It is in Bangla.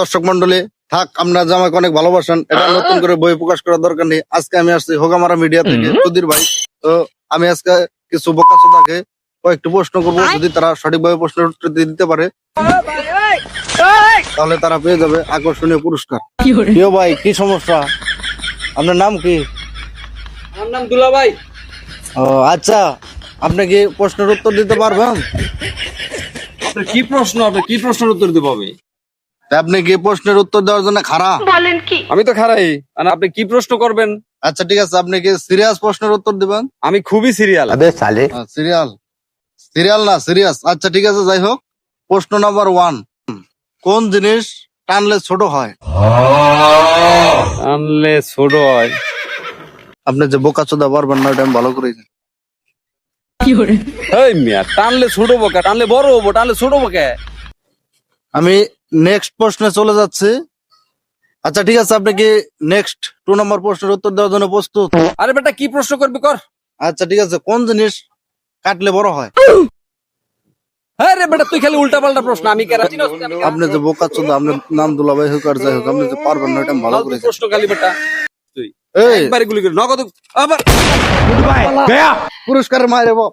দর্শক মন্ডলী থাক আপনারা যে আমাকে অনেক ভালোবাসেন এটা নতুন করে বই প্রকাশ করার দরকার নেই। আজকে আমি আসছি হোগামারা মিডিয়া থেকে। সুধীর ভাই তো আমি আজকে কিছু বোকা চোদাকে কয়েকটি প্রশ্ন করব যদি তারা সঠিকভাবে প্রশ্নের উত্তর দিয়ে দিতে পারে। তাহলে তারা পেয়ে যাবে আকর্ষণীয় পুরস্কার। প্রিয় ভাই কি সমস্যা? আপনার নাম কি? আমার নাম দুলা ভাই। ও আচ্ছা আপনি কি প্রশ্নের উত্তর দিতে পারবেন? কি প্রশ্ন? আপনি কি প্রশ্নের উত্তর দিব আমি? আপনি কি প্রশ্নের উত্তর দেওয়ার জন্য খারা বলেন কি? আমি তো খারাই আর আপনি কি প্রশ্ন করবেন? আচ্ছা ঠিক আছে আপনি কি সিরিয়াস প্রশ্নের উত্তর দিবেন? আমি খুবই সিরিয়াল। আবে সালে। সিরিয়াল। সিরিয়াল না সিরিয়াস। আচ্ছা ঠিক আছে যাই হোক। প্রশ্ন নাম্বার ওয়ান। কোন জিনিস টানলে ছোট হয়? টানলে ছোট হয়। আপনি যে বোকা চোদা পারবেন না ওটা আমি ভালো করে জানি। এই মিয়া টানলে ছোট বকা টানলে বড় হব টানলে ছোট বকে। আমি নেক্সট প্রশ্নে চলে যাচ্ছে। আচ্ছা ঠিক আছে আপনি কি নেক্সট টু নম্বর প্রশ্নের উত্তর দেওয়ার জন্য প্রস্তুত? আরে বেটা কি প্রশ্ন করবি কর। আচ্ছা ঠিক আছে কোন জিনিস কাটলে বড় হয়? হ্যাঁ রে বেটা তুই খালি উল্টা পাল্টা প্রশ্ন আমি? আপনি যে বোকা চোদা আপনার নাম দুলাভাই হোক আর যাই হোক আপনি যে পারবেন না এটা ভালো করে প্রশ্ন খালি বেটা। তুই। একবারে গুলি করে নগদ আবার পুরস্কারের মায়ের বাপ।